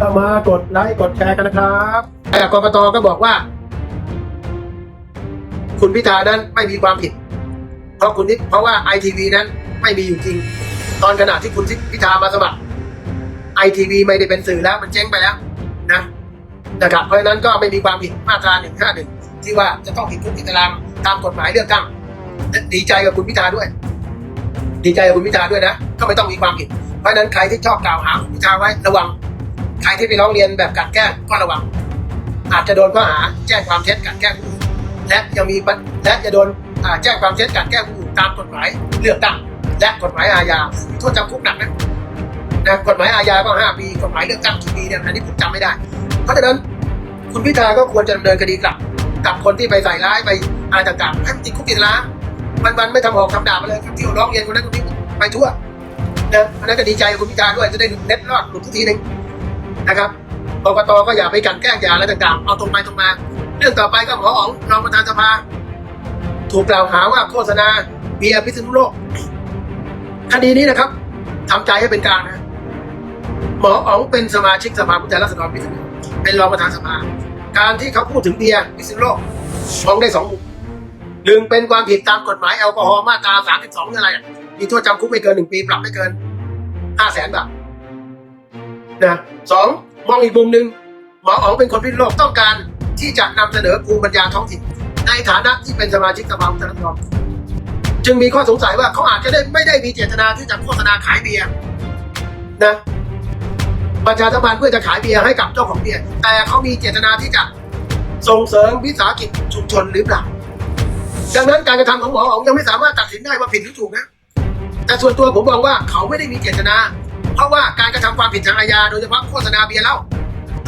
ก็มากดไลค์กดแชร์กันนะครับแต่กรกตก็บอกว่า คุณพิธานั้นไม่มีความผิด เพราะคุณนิเพราะว่าไอทีวีนั้นไม่มีอยู่จริง ตอนขณะที่คุณพิธามาสมัครไอทีวีไม่ได้เป็นสื่อแล้วมันเจ๊งไปแล้วนะนะครับเพราะฉะนั้นก็ไม่มีความผิดมาตราหนึ่งห้าหนึ่งที่ว่าจะต้องผิดคุกผิดตารางตามกฎหมายเลือกตั้งดีใจกับคุณพิธาด้วย ดีใจกับคุณพิธาด้วยนะ ก็ไม่ต้องมีความผิด เพราะฉะนั้นใครที่ชอบกล่าวหาคุณพิธาไว้ระวัง ใครที่ไปร้องเรียนแบบกลันแกล้งก็ระวัง อาจจะโดนข้อหาแจ้งความเท็จกลันแกล้งผู้อื่นและยังมีและจะโดนแจ้งความเท็จกลันแกล้งผู้อื่นตามกฎหมายเลือกตั้งและกฎหมายอาญาโทษจำคุกหนักนะนะกฎหมายอาญาก็ห้าปีกฎหมายเลือกตั้งกี่ปีเนี่ยอันนี้ผมจำไม่ได้ เพราะฉะนั้นคุณพิธาก็ควรจะดำเนินคดีกลับกับคนที่ไปใส่ร้ายไปอะไรต่างๆให้ติดคุกติดล้างมันมันไม่ทำหอกทำดาบมาเลยครับที่ร้องเรียนคนนั้นคนนี้ไปทั่วนะอันนั้นก็ดีใจคุณพิธาด้วยจะได้เน็ตรอดหลุดทุกทีหนึ่ง นะครับกรกตก็อย่าไปกันแกล้งอย่าอะไรต่างๆ เอาตรงไปตรงมา เรื่องต่อไปก็หมออ๋องรองประธานสภา ถูกกล่าวหาว่าโฆษณาเบียร์พิษณุโลกคดีนี้นะครับทำใจให้เป็นกลางนะหมออ๋องเป็นสมาชิกสภาผู้แทนราษฎรพิษณุโลกเป็นรองประธานสภา การที่เขาพูดถึงเบียร์พิษณุโลกมองได้สองมุมหนึ่งเป็นความผิดตามกฎหมายแอลกอฮอล์มาตรา 32อะไรมีโทษจำคุกไม่เกินหนึ่งปีปรับไม่เกินห้าแสนบาท นะสองมองอีกมุมหนึ่งหมออ๋องเป็นคนพิษณุโลกต้องการที่จะนำเสนอภูมิปัญญาท้องถิ่นในฐานะที่เป็นสมาชิกสภาผู้แทนราษฎรจึงมีข้อสงสัยว่าเขาอาจจะได้ไม่ได้มีเจตนาที่จะโฆษณาขายเบียร์นะประชาสัมพันธ์เพื่อจะขายเบียร์ให้กับเจ้าของเบียร์แต่เขามีเจตนาที่จะส่งเสริมวิสาหกิจชุมชนหรือเปล่าดังนั้นการกระทำของหมออ๋องยังไม่สามารถตัดสินได้ว่าผิดหรือถูกนะ แต่ส่วนตัวผมมองว่าเขาไม่ได้มีเจตนา เพราะว่าการกระทำความผิดทางอาญาโดยเฉพาะโฆษณาเบียร์เหล้า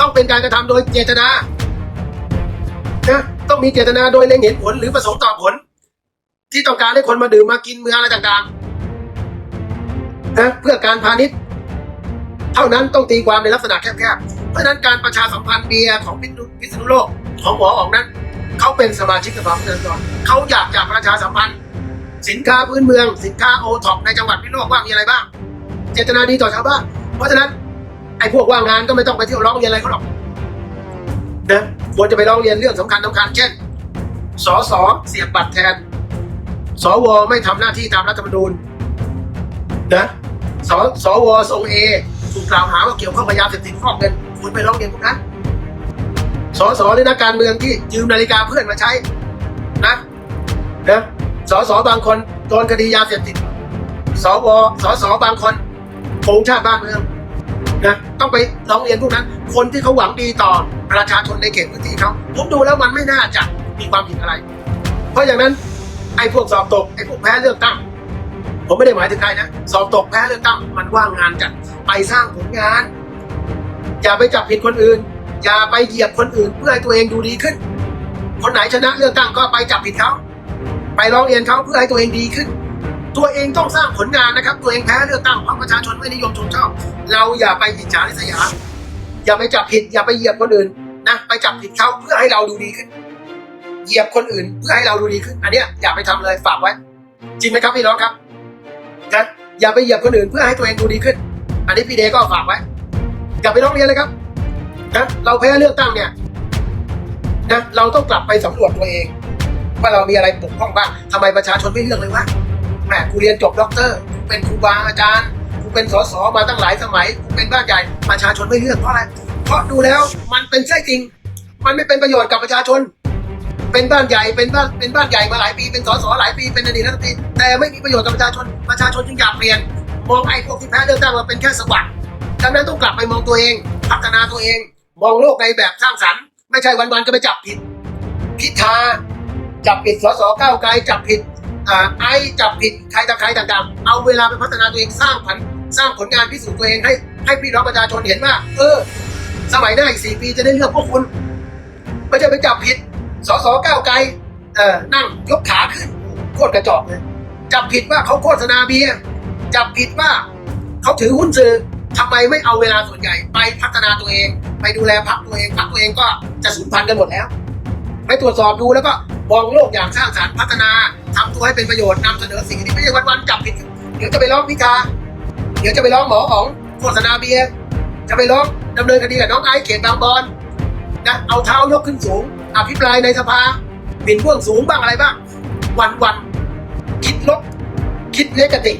ต้องเป็นการกระทำโดยเจตนานะต้องมีเจตนาโดยเล็งเห็นผลหรือประสงค์ต่อผล ที่ต้องการให้คนมาดื่มมากินมืออะไรต่างๆนะเพื่อการพาณิชย์ เท่านั้นต้องตีความในลักษณะแคบๆเพราะนั้นการประชาสัมพันธ์เบียร์ของพิษณุพิษณุโลกของหมอออกนั้นเขาเป็นสมาชิกสภาผู้แทนราษฎรเขาอยากจะประชาสัมพันธ์ สินค้าพื้นเมือง สินค้าโอท็อปในจังหวัดพิษณุโลกว่ามีอะไรบ้าง เจตนาดีต่อชาวบ้าน เพราะฉะนั้นไอ้พวกว่างงานก็ไม่ต้องไปเที่ยวร้องเรียนอะไรเขาหรอกนะควรจะไปร้องเรียนเรื่องสำคัญสำคัญเช่นสสเสียบบัตรแทน สวไม่ทำหน้าที่ตามรัฐธรรมนูญนะสสวทรงเอถูกกล่าวหาว่าเกี่ยวข้องกับยาเสพติดฟอกเงินคุณไปร้องเรียนพวกนั้นสสหรือนักการเมืองที่ยืมนาฬิกาเพื่อนมาใช้นะนะสสบางคนโดนคดียาเสพติดสวสสบางคน โกงชาติบ้านเมืองนะต้องไปร้องเรียนพวกนั้น คนที่เขาหวังดีต่อประชาชนในเขตพื้นที่เขาผมดูแล้วมันไม่น่าจะมีความผิดอะไร เพราะอย่างนั้นไอ้พวกสอบตกไอ้พวกแพ้เลือกตั้ง ผมไม่ได้หมายถึงใครนะสอบตกแพ้เลือกตั้ง มันว่างงานจัดไปสร้างผลงาน อย่าไปจับผิดคนอื่น อย่าไปเหยียบคนอื่นเพื่อให้ตัวเองดูดีขึ้น คนไหนชนะเลือกตั้งก็ไปจับผิดเขาไปร้องเรียนเขาเพื่อให้ตัวเองดีขึ้น ตัวเองต้องสร้างผลงานนะครับ ตัวเองแพ้เลือกตั้งพราะประชาชนไม่นิยมชมชอบ เราอย่าไปอิจฉาริษยา อย่าไปจับผิด อย่าไปเหยียบคนอื่นนะไปจับผิดเขาเพื่อให้เราดูดีขึ้น เหยียบคนอื่นเพื่อให้เราดูดีขึ้น อันเนี้ยอย่าไปทำเลยฝากไว้ จริงไหมครับพี่น้องครับนะอย่าไปเหยียบคนอื่นเพื่อให้ตัวเองดูดีขึ้น อันนี้พี่เดก็ฝากไว้อย่าไปร้องเรียนเลยครับนะเราแพ้เลือกตั้งเนี่ยนะเราต้องกลับไปสำรวจตัวเอง ว่าเรามีอะไรปกป้องบ้างทำไมประชาชนไม่เลือกเลยวะ แหมกูเรียนจบด็อกเตอร์กูเป็นครูบาอาจารย์กูเป็นสสมาตั้งหลายสมัยกูเป็นบ้านใหญ่ประชาชนไม่เลือกเพราะอะไรเพราะดูแล้วมันเป็นไส้จริง มันไม่เป็นประโยชน์กับประชาชน เป็นบ้านใหญ่เป็นบ้านเป็นบ้านใหญ่มาหลายปีเป็นสสหลายปีเป็นอดีตรัฐมนตรีแต่ไม่มีประโยชน์กับประชาชนประชาชนจึงอยากเปลี่ยนมองไอ้พวกที่แพ้เลือกตั้งมาเป็นแค่สวัสดิ์ดังนั้นต้องกลับไปมองตัวเอง พัฒนาตัวเอง มองโลกในแบบสร้างสรรค์ ไม่ใช่วันๆก็ไปจับผิด พิธาจับผิดสสก้าวไกลจับผิด ไอจับผิดใครต่ใครต่างๆ เอาเวลาไปพัฒนาตัวเองสร้างผลสร้างผลงานพิสูจน์ตัวเองให้ให้พี่น้องประชาชนเห็นว่า เออ สมัยหน้าอีกสี่ปีจะได้เลือกพวกคุณไม่ใช่ไปจับผิดสสก้าวไกลเอ่อนั่งยกขาขึ้นโคตรกระจอกเลยจับผิดว่าเขาโฆษณาเบียร์จับผิดว่าเขาถือหุ้นสื่อทำไมไม่เอาเวลาส่วนใหญ่ไปพัฒนาตัวเอง ไปดูแลพักตัวเองพักตัวเองก็จะสูญพันธุ์กันหมดแล้ว ไปตรวจสอบดูแล้วก็มองโลกอย่างสร้างสรรค์พัฒนาทำตัวให้เป็นประโยชน์นำเสนอสิ่งที่ไม่ใช่วันๆจับผิด เดี๋ยวจะไปร้องพิธาเดี๋ยวจะไปร้องหมอของโฆษณาเบียร์จะไปร้องดำเนินคดีกับน้องไอซ์เขตบางบอนนะเอาเท้ายกขึ้นสูง อภิปรายในสภาหมิ่นเบื้องสูงบ้างอะไรบ้างวันวันๆคิดลบคิดเนกติ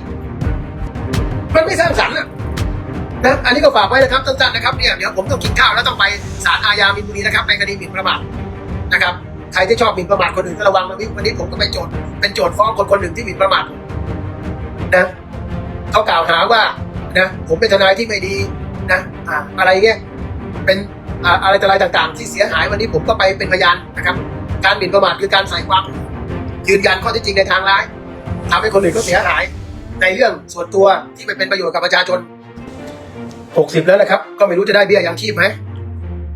มันไม่สร้างสรรค์อะนะอันนี้ก็ฝากไว้นะครับสั้นๆนะครับเนี่ยเดี๋ยวผมต้องกินข้าวแล้วต้องไปศาลอาญามินบุรีนะครับในคดีหมิ่นประมาท นะครับใครที่ชอบหมิ่นประมาทคนอื่นก็ระวังนะวิวันนี้ผมก็ไปโจทย์เป็นโจทย์ฟ้องคนคนหนึ่งที่หมิ่นประมาทนะเขากล่าวหาว่านะผมเป็นทนายที่ไม่ดีนะอ่าอะไรเงี้ยเป็นอ่าอะไรต่อะไรต่างๆ ที่เสียหายวันนี้ผมก็ไปเป็นพยานนะครับ การหมิ่นประมาทคือการใส่ความยืนยันข้อเท็จจริงในทางร้ายทำให้คนอื่นก็เสียหาย ในเรื่องส่วนตัวที่ไปเป็นประโยชน์กับประชาชน 60 แล้วนะครับ ก็ไม่รู้จะได้เบี้ยยังชีพไหม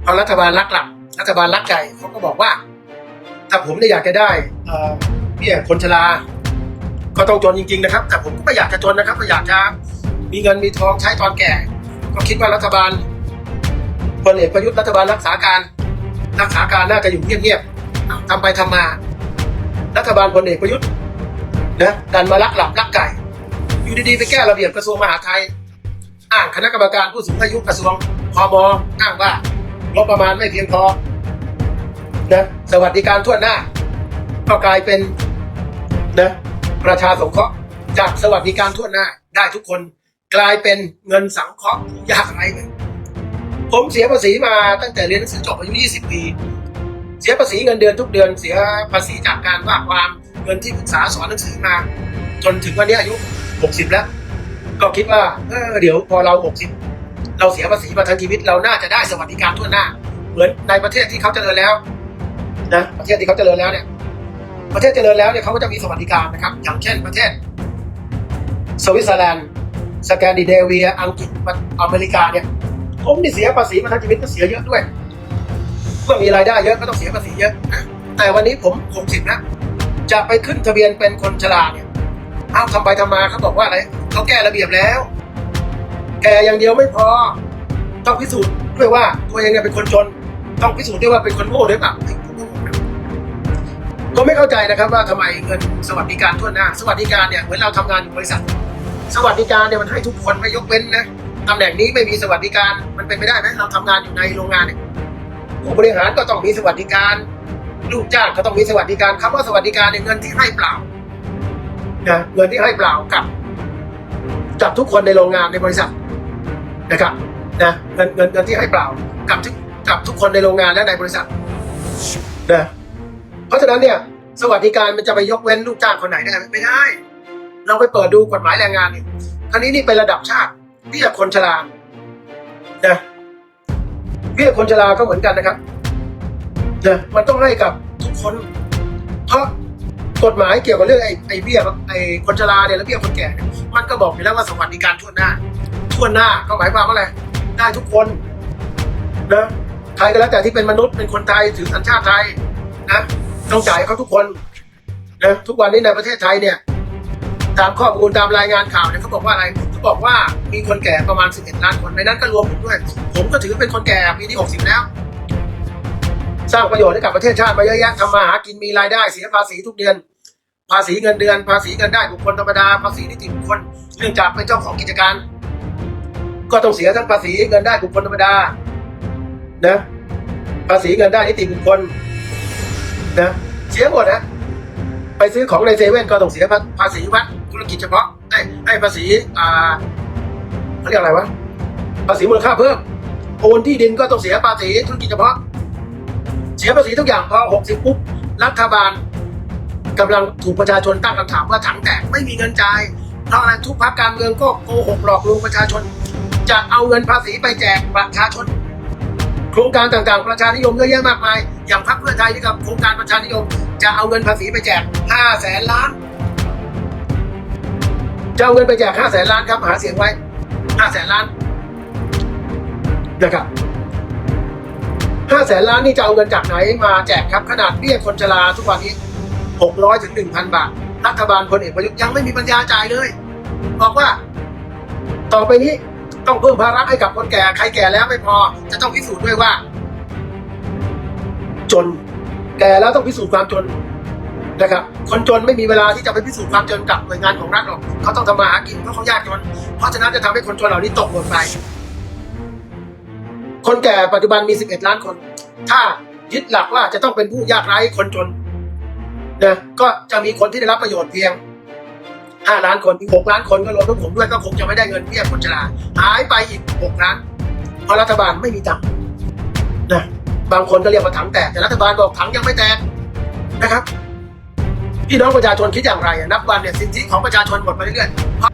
เพราะรัฐบาลรักหลัก รัฐบาลรักไก่เขาก็บอกว่า ถ้าผมเนี่ยอยากจะได้เอ่อเบี้ยคนชราก็ต้องจนจริง ๆ นะครับ แต่ผมก็ไม่อยากจะจนนะครับก็อยากจะมีเงินมีทองใช้ตอนแก่ ก็คิดว่ารัฐบาลพลเอกประยุทธ์รัฐบาลรักษาการรักษาการน่าจะอยู่เงียบๆทำไปทำมา รัฐบาลพลเอกประยุทธ์นะดันมาลักหลับลักไก่ อยู่ดีๆไปแก้ระเบียบกระทรวงมหาดไทย อ้างคณะกรรมการผู้สูงอายุกระทรวงพมอ้างว่า งบประมาณไม่เพียงพอนะสวัสดิการทั่วหน้า ก็กลายเป็นนะประชาสงเคราะห์จากสวัสดิการทั่วหน้า ได้ทุกคนกลายเป็นเงินสังเคราะห์ยากไรเลยผมเสียภาษีมาตั้งแต่เรียนหนังสือจบอายุ 20 ปี เสียภาษีเงินเดือนทุกเดือน เสียภาษีจากการว่าความเงินที่ปรึกษาสอนหนังสือมา จนถึงวันนี้อายุ 60 แล้ว ก็คิดว่าเออเดี๋ยวพอเรา 60 เราเสียภาษีมาทั้งชีวิตเราน่าจะได้สวัสดิการทั่วหน้า เหมือนในประเทศที่เขาเจริญแล้วนะประเทศที่เขาเจริญแล้วเนี่ย ประเทศเจริญแล้วเนี่ยเขาก็จะมีสวัสดิการนะครับ อย่างเช่นประเทศสวิตเซอร์แลนด์สแกนดิเนเวีย อังกฤษอเมริกาเนี่ยผมนี่เสียภาษีมาทั้งชีวิตก็เสียเยอะด้วยเมื่อมีรายได้เยอะก็ต้องเสียภาษีเยอะแต่วันนี้ผม60นะจะไปขึ้นทะเบียนเป็นคนชราเนี่ยเอาทำไปทำมาเขาบอกว่าอะไรเขาแก้ระเบียบแล้ว แกอย่างเดียวไม่พอ ต้องพิสูจน์ด้วยว่าตัวเองเนี่ยเป็นคนจน ต้องพิสูจน์ด้วยว่าเป็นคนโง่ด้วยเปล่าผมไม่เข้าใจนะครับว่าทำไมเงินสวัสดิการทั่วหน้า สวัสดิการเนี่ยเหมือนเราทำงานอยู่บริษัท สวัสดิการเนี่ยมันให้ทุกคนไม่ยกเว้นนะตำแหน่งนี้ไม่มีสวัสดิการมันเป็นไปได้ไหมเราทำงานอยู่ในโรงงานเนี่ยผู้บริหารก็ต้องมีสวัสดิการ ลูกจ้างก็ต้องมีสวัสดิการคำว่าสวัสดิการเนี่ยเงินที่ให้เปล่านะเงินที่ให้เปล่ากับ กับทุกคนในโรงงานในบริษัท นะครับนะเงินเงินเงินที่ให้เปล่ากับทุกกับทุกคนในโรงงานและในบริษัทนะเพราะฉะนั้นเนี่ย สวัสดิการมันจะไปยกเว้นลูกจ้างคนไหนได้ไม่ได้ เราไปเปิดดูกฎหมายแรงงานเนี่ยคราวนี้นี่เป็นระดับชาติเบี้ยคนชรานะเบี้ยคนชราก็เหมือนกันนะครับนะมันต้องให้กับทุกคน เพราะกฎหมายเกี่ยวกับเรื่องไอ้ไอ้เบี้ยไอ้คนชราเนี่ยและเบี้ยคนแก่เนี่ยมันก็บอกอยู่แล้วว่าสวัสดิการทั่วหน้า ทั่วหน้าก็หมายความว่าอะไรได้ทุกคนนะใครก็แล้วแต่ที่เป็นมนุษย์เป็นคนไทยถือสัญชาติไทยนะต้องจ่ายเขาทุกคนนะทุกวันนี้ในประเทศไทยเนี่ย ตามข้อมูลตามรายงานข่าวเนี่ยเขาบอกว่าอะไรเขาบอกว่ามีคนแก่ประมาณ 11 ล้านคนในนั้นก็รวมผมด้วย ผมก็ถือเป็นคนแก่ปีที่ 60 แล้ว สร้างประโยชน์ให้กับประเทศชาติมาเยอะแยะทำมาหากินมีรายได้เสียภาษีทุกเดือน ภาษีเงินเดือน ภาษีเงินได้บุคคลธรรมดาภาษีนิติบุคคลเนื่องจากเป็นเจ้าของกิจการ ก็ต้องเสียทั้งภาษีเงินได้บุคคลธรรมดา นะ ภาษีเงินได้นิติบุคคล นะ เสียหมดนะไปซื้อของในเซเว่นก็ต้องเสียภาษีวัดธุรกิจเฉพาะไอ้ไอ้ภาษีอ่าเขาเรียกอะไรวะภาษีมูลค่าเพิ่มโอนที่ดินก็ต้องเสียภาษีธุรกิจเฉพาะ เสียภาษีทุกอย่างพอ60ปุ๊บรัฐบาลกำลังถูกประชาชนตั้งคำถามว่าถังแตกไม่มีเงินจ่ายเพราะอะไรทุกพรรคการเมืองก็โกหกหลอกลวงประชาชน จะเอาเงินภาษีไปแจกประชาชน โครงการต่างๆ ประชานิยมเยอะแยะมากมาย อย่างพรรคเพื่อไทยนี่กับโครงการประชานิยม จะเอาเงินภาษีไปแจก5แสนล้าน จะเอาเงินไปแจก5แสนล้านครับหาเสียงไว้5แสนล้านนะครับ5แสนล้านนี่จะเอาเงินจากไหนมาแจกครับขนาดเบี้ยคนชราทุกวันนี้600ถึง1,000บาท รัฐบาลพลเอกประยุทธ์ยังไม่มีปัญญาจ่ายเลย บอกว่า ต่อไปนี้ ต้องเพิ่มภาระให้กับคนแก่ใครแก่แล้วไม่พอ จะต้องพิสูจน์ด้วยว่า จนแก่แล้วต้องพิสูจน์ความจนนะครับ คนจนไม่มีเวลาที่จะไปพิสูจน์ความจนกับหน่วยงานของรัฐหรอกเขาต้องทำมาหากินเพราะเขายากจน เพราะฉะนั้นจะทำให้คนจนเหล่านี้ตกหล่นไป คนแก่ปัจจุบันมี 11 ล้านคน ถ้ายึดหลักว่าจะต้องเป็นผู้ยากไร้คนจนนะก็จะมีคนที่ได้รับประโยชน์เพียง 5 ล้านคนอีก 6 ล้านคนก็รวมทั้งผมด้วยก็คงจะไม่ได้เงินเบี้ยคนชราหายไปอีก 6 ล้าน เพราะรัฐบาลไม่มีตังค์นะบางคนก็เรียกว่าถังแตกแต่รัฐบาลบอกถังยังไม่แตกนะครับพี่น้องประชาชนคิดอย่างไร นับวันเนี่ยสิทธิของประชาชนหมดไปเรื่อยๆ